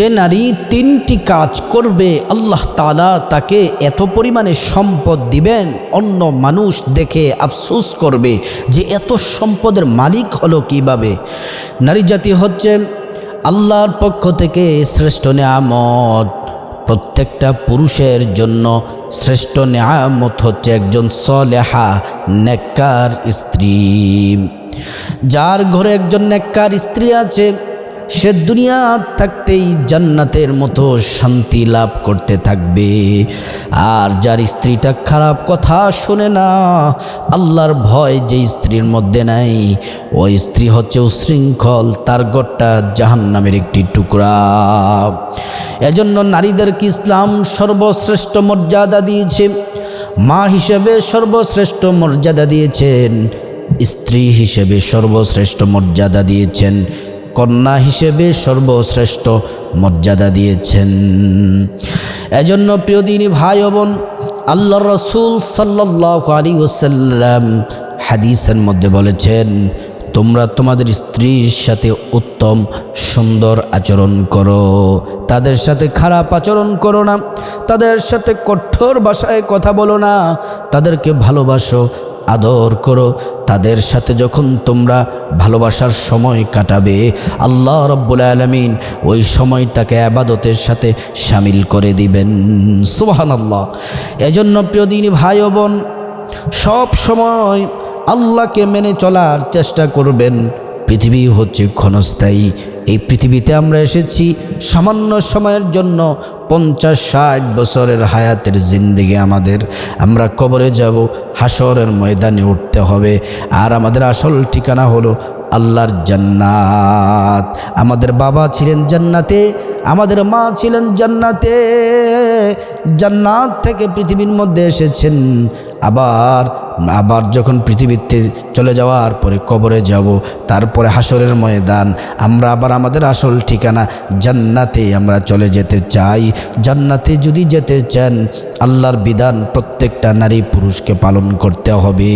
যে নারী তিনটি কাজ করবে, আল্লাহ তালা তাকে এত পরিমাণে সম্পদ দিবেন, অন্য মানুষ দেখে আফসোস করবে যে এত সম্পদের মালিক হলো কীভাবে। নারী জাতি হচ্ছে আল্লাহর পক্ষ থেকে শ্রেষ্ঠ নেয়ামত। প্রত্যেকটা পুরুষের জন্য শ্রেষ্ঠ নেয়ামত হচ্ছে একজন সলেহা, নেককার স্ত্রী। যার ঘরে একজন নেককার স্ত্রী আছে সে দুনিয়া থাকতেই জান্নাতের মতো শান্তি লাভ করতে থাকবে। আর যার স্ত্রীটা খারাপ কথা শোনে না, আল্লাহর ভয় যে স্ত্রীর মধ্যে নাই, ওই স্ত্রী হচ্ছে উশৃঙ্খল, তার গড়টা জাহান্নামের একটি টুকরা। এজন্য নারীদেরকে ইসলাম সর্বশ্রেষ্ঠ মর্যাদা দিয়েছে। মা হিসেবে সর্বশ্রেষ্ঠ মর্যাদা দিয়েছেন, স্ত্রী হিসেবে সর্বশ্রেষ্ঠ মর্যাদা দিয়েছেন। কন্যা হিসেবে সর্বশ্রেষ্ঠ মর্যাদা দিয়েছেন। এজন্য প্রিয় দিনী ভাই বোন আল্লাহ রসুল সাল্লাহ আলী ওসাল্লাম হাদিসের মধ্যে বলেছেন, তোমরা তোমাদের স্ত্রীর সাথে উত্তম, সুন্দর আচরণ করো। তাদের সাথে খারাপ আচরণ করো না। তাদের সাথে কঠোর ভাষায় কথা বলো না। তাদেরকে ভালোবাসো, আদর করো। তাদের সাথে যখন তোমরা ভালোবাসার সময় কাটাবে, আল্লাহ রব্বুল আলমিন ওই সময়টাকে আবাদতের সাথে সামিল করে দিবেন। সুবাহান আল্লাহ এজন্য প্রিয় দিন ভাই বোন, সব সময় আল্লাহকে মেনে চলার চেষ্টা করবেন। পৃথিবী হচ্ছে ক্ষণস্থায়ী। এই পৃথিবীতে আমরা এসেছি সামান্য সময়ের জন্য পঞ্চাশ ষাট বছরের হায়াতের জিন্দিগি আমাদের। আমরা কবরে যাব হাসরের ময়দানে উঠতে হবে। আর আমাদের আসল ঠিকানা হলো আল্লাহর জান্নাত। আমাদের বাবা ছিলেন জান্নাতে, আমাদের মা ছিলেন জান্নাতে। জান্নাত থেকে পৃথিবীর মধ্যে এসেছেন। আবার আবার যখন পৃথিবীতে চলে যাওয়ার পরে কবরে যাব, তারপরে হাসরের ময়দান, আমরা আবার আমাদের আসল ঠিকানা জান্নাতে আমরা চলে যেতে চাই। জান্নাতে যদি যেতে চান, আল্লাহর বিধান প্রত্যেকটা নারী পুরুষকে পালন করতে হবে।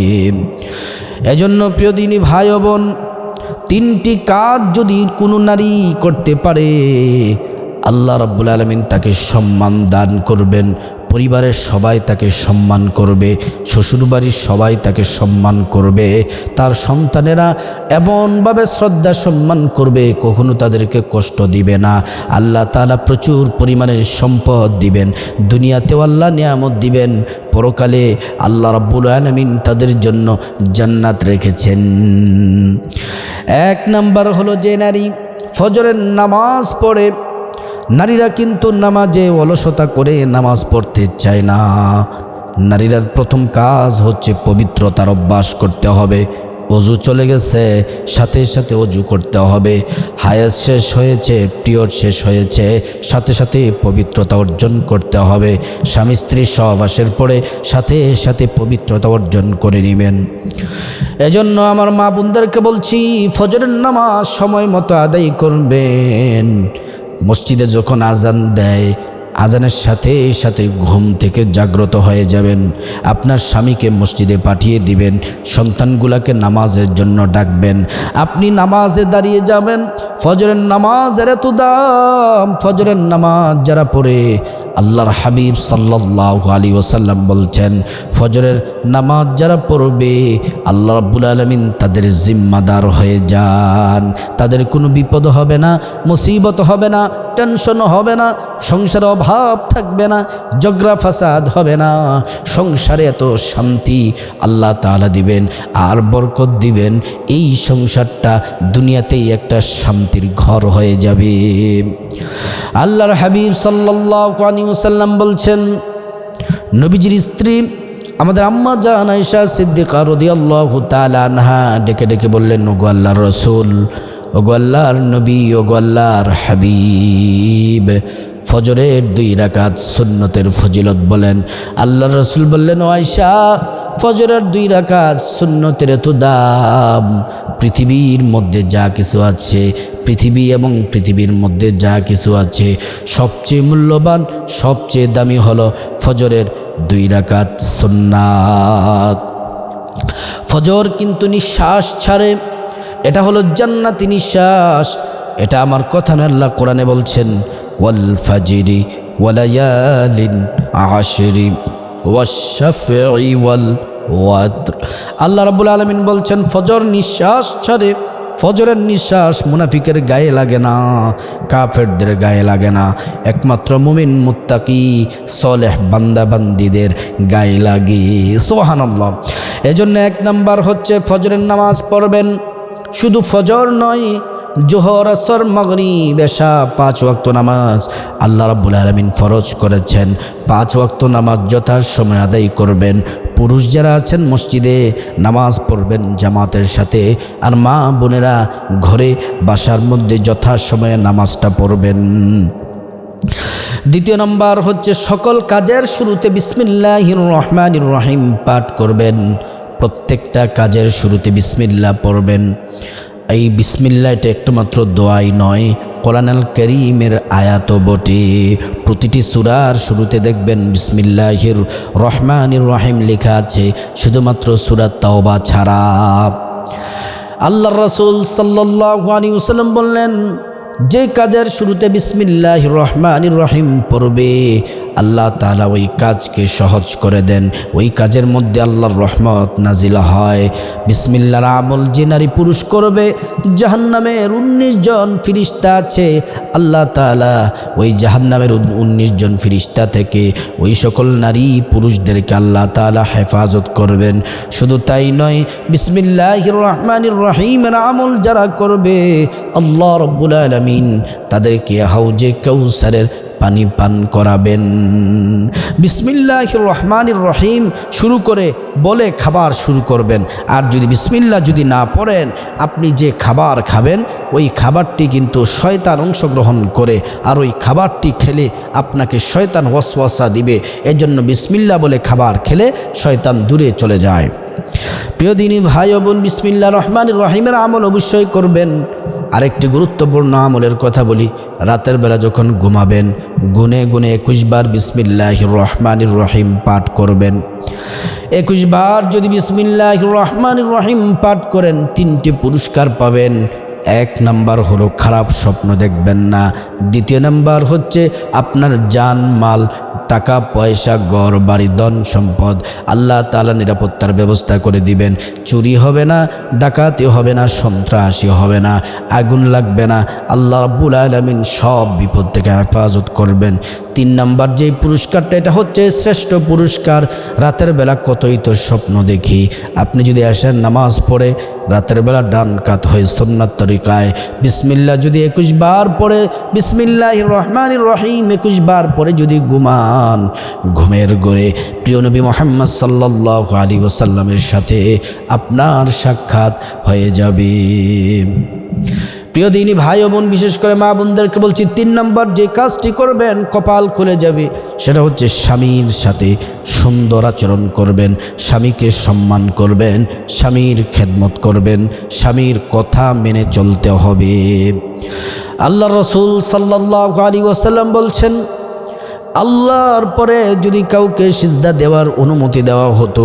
এজন্য প্রিয় দিনী ভাই বোন, তিনটি কাজ যদি কোনো নারী করতে পারে, আল্লাহ রব্বুল আলমিন তাকে সম্মান দান করবেন। পরিবারের সবাই তাকে সম্মান করবে, শ্বশুরবাড়ির সবাই তাকে সম্মান করবে, তার সন্তানেরা এমনভাবে শ্রদ্ধা সম্মান করবে, কখনো তাদেরকে কষ্ট দিবে না। আল্লাহ তালা প্রচুর পরিমাণের সম্পদ দিবেন, দুনিয়াতেও আল্লাহ নিয়ামত দিবেন, পরকালে আল্লাহ রব্বুল আলমিন তাদের জন্য জান্নাত রেখেছেন। এক নাম্বার হলো যে নারী ফজরের নামাজ পড়ে নারীরা কিন্তু নামাজে অলসতা করে নামাজ পড়তে চায় না। নারীরা প্রথম কাজ হচ্ছে পবিত্রতার অভ্যাস করতে হবে। অজু চলে গেছে, সাথে সাথে অজু করতে হবে। হায়াস শেষ হয়েছে, পিরিয়ড শেষ হয়েছে, সাথে সাথে পবিত্রতা অর্জন করতে হবে। স্বামী স্ত্রীর সহবাসের পরে সাথে সাথে পবিত্রতা অর্জন করে নেবেন। এজন্য আমার মা বোনদেরকে বলছি, ফজরের নামাজ সময় মতো আদায় করবেন। মসজিদে যখন আজান দেয় আজানের সাথে সাথে ঘুম থেকে জাগ্রত হয়ে যাবেন। আপনার স্বামীকে মসজিদে পাঠিয়ে দিবেন, সন্তানগুলাকে নামাজের জন্য ডাকবেন। আপনি নামাজে দাঁড়িয়ে যাবেন, ফজরের নামাজ নামাজের এত দাম। ফজরের নামাজ যারা পড়ে, আল্লাহর হাবিব সাল্লাহ আলী ওসাল্লাম বলছেন, ফজরের নামাজ যারা পড়বে, আল্লাহ রাব্বুল আলমিন তাদের জিম্মাদার হয়ে যান। তাদের কোনো বিপদ হবে না, মুসিবত হবে না টেনশন হবে না। সংসারে অভাব থাকবে না, জগরা ফাসাদ হবে না। সংসারে এত শান্তি আল্লাহ তালা দিবেন আর বরকত দিবেন, এই সংসারটা দুনিয়াতেই একটা শান্তির ঘর হয়ে যাবে। আল্লাহর হাবিব সাল্লাহ সাল্লাম বলছেন, নবীজির স্ত্রী আমাদের আম্মা জান আয়সা সিদ্দিকা রদি আল্লাহ তালানহা ডেকে ডেকে বললেন, ওগো আল্লাহ রসুল ওগো আল্লাহর নবী, ওগো আল্লাহর হাবিব। ফজরের দুই রাকাত সুন্নতের ফজিলত বলেন। আল্লাহ রসুল বললেন, ও আয়সা ফজরের দুই রাকাত সুন্নতের এত দাম। পৃথিবীর মধ্যে যা কিছু আছে, পৃথিবী এবং পৃথিবীর মধ্যে যা কিছু আছে, সবচেয়ে মূল্যবান, সবচেয়ে দামি হলো ফজরের দুই রাকাত সুন্নাত। ফজর কিন্তু নিঃশ্বাস ছাড়ে। এটা হলো জান্নাতি নিঃশ্বাস। এটা আমার কথা না আল্লাহ কোরআনে বলছেন, ওয়াল ফাজিরি ওয়ালায়ালিন আশরি ওয়াল আল্লাহ রাব্বুল আলমিন বলছেন, ফজর নিঃশ্বাস ছাড়ে, ফজরের নিঃশ্বাস মুনাফিকের গায়ে লাগে না, কাফেরদের গায়ে লাগে না। একমাত্র মুমিন মুত্তাকি, সলেহ বান্দাবান্দিদের গায়ে লাগে। সোহানাল্লাহ এজন্য এক নাম্বার হচ্ছে, ফজরের নামাজ পড়বেন শুধু ফজর নয়, জোহর, আসর মগনি বেশা পাঁচ ওয়াক্ত নামাজ আল্লাহ রাব্বুল আলমিন ফরজ করেছেন। পাঁচ ওয়াক্ত নামাজ যথা সময় আদায় করবেন। পুরুষ যারা আছেন মসজিদে নামাজ পড়বেন জামাতের সাথে, আর মা বোনেরা ঘরে বাসার মধ্যে যথা সময়ে নামাজটা পড়বেন। দ্বিতীয় নম্বর হচ্ছে, সকল কাজের শুরুতে বিসমিল্লাহির রহমানির রহিম পাঠ করবেন। প্রত্যেকটা কাজের শুরুতে বিসমিল্লাহ পড়বেন। এই বিসমিল্লা এটা একটুমাত্র দোয়াই নয়, কোরআনাল করিমের আয়াত বটে। প্রতিটি সুরার শুরুতে দেখবেন বিসমিল্লাহির রহমানির রহিম লেখা আছে, শুধুমাত্র সুরাত তাওবা ছাড়া। আল্লাহ রসুল সাল্লাহ আলী ওসাল্লাম বললেন, যে কাজের শুরুতে বিসমিল্লাহ রহমানির রহিম পড়বে আল্লাহ তালা ওই কাজকে সহজ করে দেন। ওই কাজের মধ্যে আল্লাহর রহমত নাজিলা হয়। বিসমিল্লার আমল যে নারী পুরুষ করবে, জাহান্নামের উনিশ জন ফিরিস্তা আছে। আল্লাহ তালা ওই জাহান্নামের উনিশ জন ফিরিস্তা থেকে ওই সকল নারী পুরুষদেরকে আল্লাহ তালা হেফাজত করবেন। শুধু তাই নয় বিসমিল্লাহ রহমানির রহিমের আমল যারা করবে, আল্লাহ রব্বুল আলমিন তাদেরকে হাউজে কৌসারের পানি পান করাবেন। বিসমিল্লাহ রহমানির রহিম শুরু করে বলে খাবার শুরু করবেন। আর যদি বিসমিল্লা যদি না পড়েন, আপনি যে খাবার খাবেন, ওই খাবারটি কিন্তু শয়তান অংশগ্রহণ করে, আর ওই খাবারটি খেলে আপনাকে শয়তান ওয়াসওয়াসা দিবে। এজন্য বিসমিল্লা বলে খাবার খেলে শয়তান দূরে চলে যায়। প্রিয় দিনী ভাই বোন বিসমিল্লা রহমান রহিমের আমল অবশ্যই করবেন। আরেকটি গুরুত্বপূর্ণ আমলের কথা বলি। রাতের বেলা যখন ঘুমাবেন, গুনে গুনে একুশ বার বিসমিল্লাহ রহমানির রহিম পাঠ করবেন। একুশ বার যদি বিসমিল্লাহ রহমানির রহিম পাঠ করেন, তিনটি পুরস্কার পাবেন। এক নাম্বার হলো খারাপ স্বপ্ন দেখবেন না। দ্বিতীয় নাম্বার হচ্ছে আপনার জান মাল টাকা, পয়সা গড় বাড়ি, ধন, সম্পদ আল্লাহ তালা নিরাপত্তার ব্যবস্থা করে দিবেন। চুরি হবে না, ডাকাতি হবে না, সন্ত্রাসী হবে না, আগুন লাগবে না। আল্লাহ রাব্বুল আলমিন সব বিপদ থেকে হেফাজত করবেন। তিন নাম্বার যেই পুরস্কারটা, এটা হচ্ছে শ্রেষ্ঠ পুরস্কার। রাতের বেলা কতই তো স্বপ্ন দেখি। আপনি যদি আসেন নামাজ পড়ে, রাতের বেলা ডান কাত হয়ে সোমনাথ তরিকায়। বিসমিল্লা যদি একুশ বার পরে বিসমিল্লাহ রহমান রহিম একুশ বার পরে যদি ঘুমান ঘুমের গড়ে প্রিয় নবী মোহাম্মদ সাল্লাহ আলী ওসাল্লামের সাথে আপনার সাক্ষাৎ হয়ে যাবে। প্রিয় দিনী ভাই ও বোন, বিশেষ করে মা বোনদেরকে বলছি, তিন নম্বর যে কাজটি করবেন, কপাল খুলে যাবে, সেটা হচ্ছে স্বামীর সাথে সুন্দর আচরণ করবেন, স্বামীকে সম্মান করবেন, স্বামীর খেদমত করবেন, স্বামীর কথা মেনে চলতে হবে। আল্লাহ রসুল সাল্লাহ আলী ওসাল্লাম বলছেন আল্লাহর পরে যদি কাউকে সিজদা দেওয়ার অনুমতি দেওয়া হতো,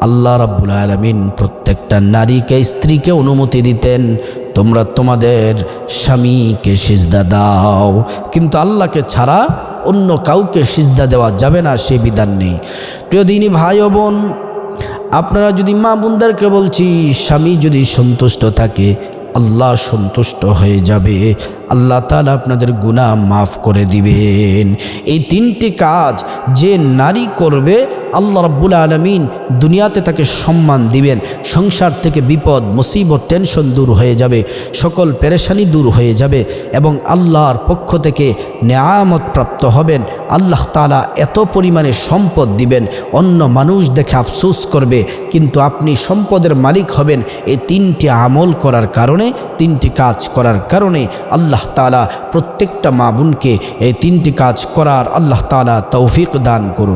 আল্লাহ রাব্বুল আলমিন প্রত্যেকটা নারীকে, স্ত্রীকে অনুমতি দিতেন, তোমরা তোমাদের স্বামীকে সিজদা দাও। কিন্তু আল্লাহকে ছাড়া অন্য কাউকে সিজদা দেওয়া যাবে না, সে বিধান নেই। প্রিয় দিনী ভাই ও বোন, আপনারা যদি মা বোনদেরকে বলছি, স্বামী যদি সন্তুষ্ট থাকে আল্লাহ সন্তুষ্ট হয়ে যাবে। আল্লাহ তালা আপনাদের গুণা মাফ করে দিবেন। এই তিনটি কাজ যে নারী করবে আল্লাহ রব্বুল আলমিন দুনিয়াতে তাকে সম্মান দিবেন, সংসার থেকে বিপদ, মুসিবত, টেনশন দূর হয়ে যাবে, সকল পেরেশানি দূর হয়ে যাবে এবং আল্লাহর পক্ষ থেকে নেয়ামত প্রাপ্ত হবেন। আল্লাহ তালা এত পরিমাণে সম্পদ দিবেন, অন্য মানুষ দেখে আফসোস করবে, কিন্তু আপনি সম্পদের মালিক হবেন এই তিনটি আমল করার কারণে, তিনটি কাজ করার কারণে আল্লাহ তালা প্রত্যেকটা মা বোনকে এই তিনটি কাজ করার আল্লাহ তালা তৌফিক দান করুন।